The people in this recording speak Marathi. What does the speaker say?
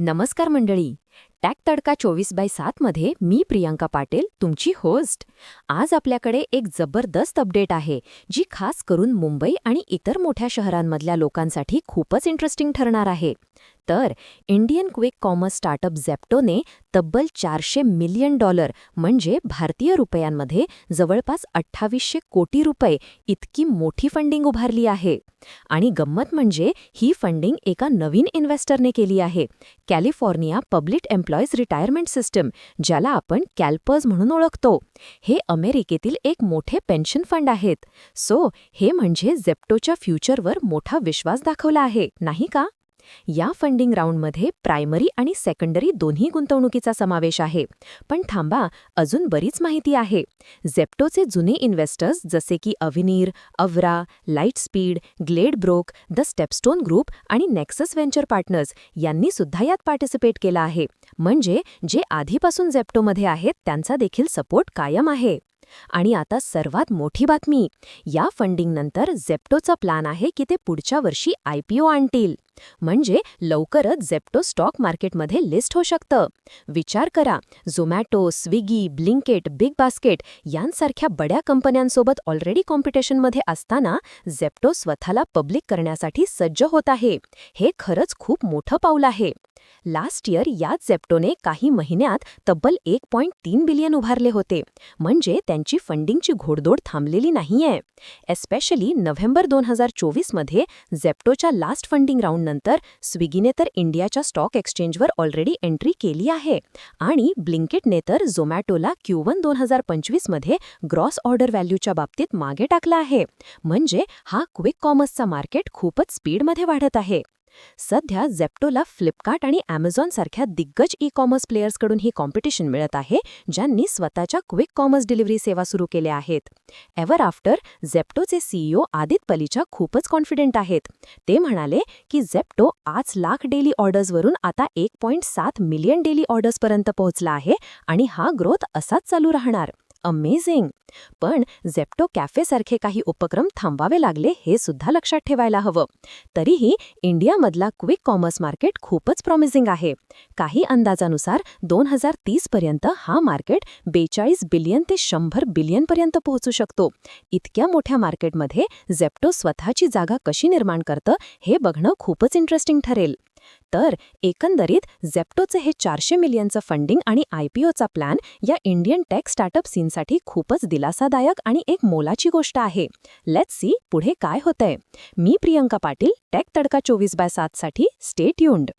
नमस्कार मंडळी. टॅक तडका चोवीस बाय सातमध्ये मी प्रियांका पाटील तुमची होस्ट. आज आपल्याकडे एक जबरदस्त अपडेट आहे जी खास करून मुंबई आणि इतर मोठ्या शहरांमधल्या लोकांसाठी खूपच इंटरेस्टिंग ठरणार आहे. तर इंडियन क्विक कॉमर्स स्टार्टअप झेप्टोने तब्बल चारशे मिलियन डॉलर म्हणजे भारतीय रुपयांमध्ये जवळपास अठ्ठावीसशे कोटी रुपये इतकी मोठी फंडिंग उभारली आहे. आणि गंमत म्हणजे ही फंडिंग एका नवीन इन्व्हेस्टरने केली आहे California public employees retirement system ज्याला आपण कॅल्पर्स म्हणून ओळखतो. हे अमेरिकेतील एक मोठे पेन्शन फंड आहेत. सो हे म्हणजे झेप्टोच्या फ्युचरवर मोठा विश्वास दाखवला आहे नाही का? या फंडिंग राऊंडमध्ये प्रायमरी आणि सेकंडरी दोन्ही गुंतवणुकीचा समावेश आहे. पण थांबा अजून बरीच माहिती आहे. झेप्टोचे जुने इन्व्हेस्टर्स जसे की Avenir Avra Lightspeed Glade Brook the StepStone group आणि नेक्सस व्हेंचर पार्टनर्स यांनी सुद्धा यात पार्टिसिपेट केला आहे. म्हणजे जे आधीपासून झेप्टोमध्ये आहेत त्यांचा देखील सपोर्ट कायम आहे. आणि आता सर्वात मोठी बातमी या फंडिंगनंतर झेप्टोचा प्लॅन आहे की ते पुढच्या वर्षी आयपीओ आणतील. म्हणजे लवकरच झेप्टो स्टॉक मार्केटमध्ये लिस्ट होऊ शकतं. विचार करा झोमॅटो स्विगी ब्लिंकेट बिग बास्केट यांसारख्या बड्या कंपन्यांसोबत ऑलरेडी कॉम्पिटिशनमध्ये असताना झेप्टो स्वतःला पब्लिक करण्यासाठी सज्ज होत आहे. हे खरंच खूप मोठं पाऊल आहे. लास्ट इयर याच झेप्टोने काही महिन्यात तब्बल एक पॉईंट तीन बिलियन उभारले होते. म्हणजे त्यांची फंडिंगची घोडदोड थांबलेली नाहीये. एस्पेशली नोव्हेंबर दोन हजार चोवीसमध्ये झेप्टोच्या लास्ट फंडिंग राऊंड राऊंडनंतर स्विगीने तर इंडियाच्या स्टॉक एक्सचेंजवर ऑलरेडी एंट्री केली आहे. आणि ब्लिंकेटने तर झोमॅटोला क्यू वन दोन हजार पंचवीसमध्ये ग्रॉस ऑर्डर व्हॅल्यूच्या बाबतीत मागे टाकला आहे. म्हणजे हा क्विक कॉमर्सचा मार्केट खूपच स्पीडमध्ये वाढत आहे. सध्या झेप्टोला फ्लिपकार्ट आणि ॲमेझॉन सारख्या दिग्गज ई कॉमर्स प्लेयर्सकडून ही कॉम्पिटिशन मिळत आहे ज्यांनी स्वतःच्या क्विक कॉमर्स डिलिव्हरी सेवा सुरू केल्या आहेत. एव्हर आफ्टर झेप्टोचे सीईओ आदित पलीच्या खूपच कॉन्फिडेंट आहेत. ते म्हणाले की झेप्टो आज लाख डेली ऑर्डर्सवरून आता एक पॉईंट सात मिलियन डेली ऑर्डर्सपर्यंत पोहोचला आहे आणि हा ग्रोथ असाच चालू राहणार. अमेझिंग पण झेप्टो कॅफेसारखे काही उपक्रम थांबावे लागले हे सुद्धा लक्षात ठेवायला हवं. तरीही इंडियामधला क्विक कॉमर्स मार्केट खूपच प्रॉमिसिंग आहे. काही अंदाजानुसार दोन हजार तीसपर्यंत हा मार्केट बेचाळीस बिलियन ते शंभर बिलियनपर्यंत पोहोचू शकतो. इतक्या मोठ्या मार्केटमध्ये झेप्टो स्वतःची जागा कशी निर्माण करतं हे बघणं खूपच इंटरेस्टिंग ठरेल. तर एकंदरीत झेप्टोचं हे चारशे मिलियनचं फंडिंग आणि आयपीओचा प्लॅन या इंडियन टेक स्टार्टअप सीनसाठी खूपच दिलासादायक आणि एक मोलाची गोष्ट आहे. लेट्स सी पुढे काय होतंय. मी प्रियंका पाटील टेक तडका चोवीस बाय सातसाठी स्टे ट्यून्ड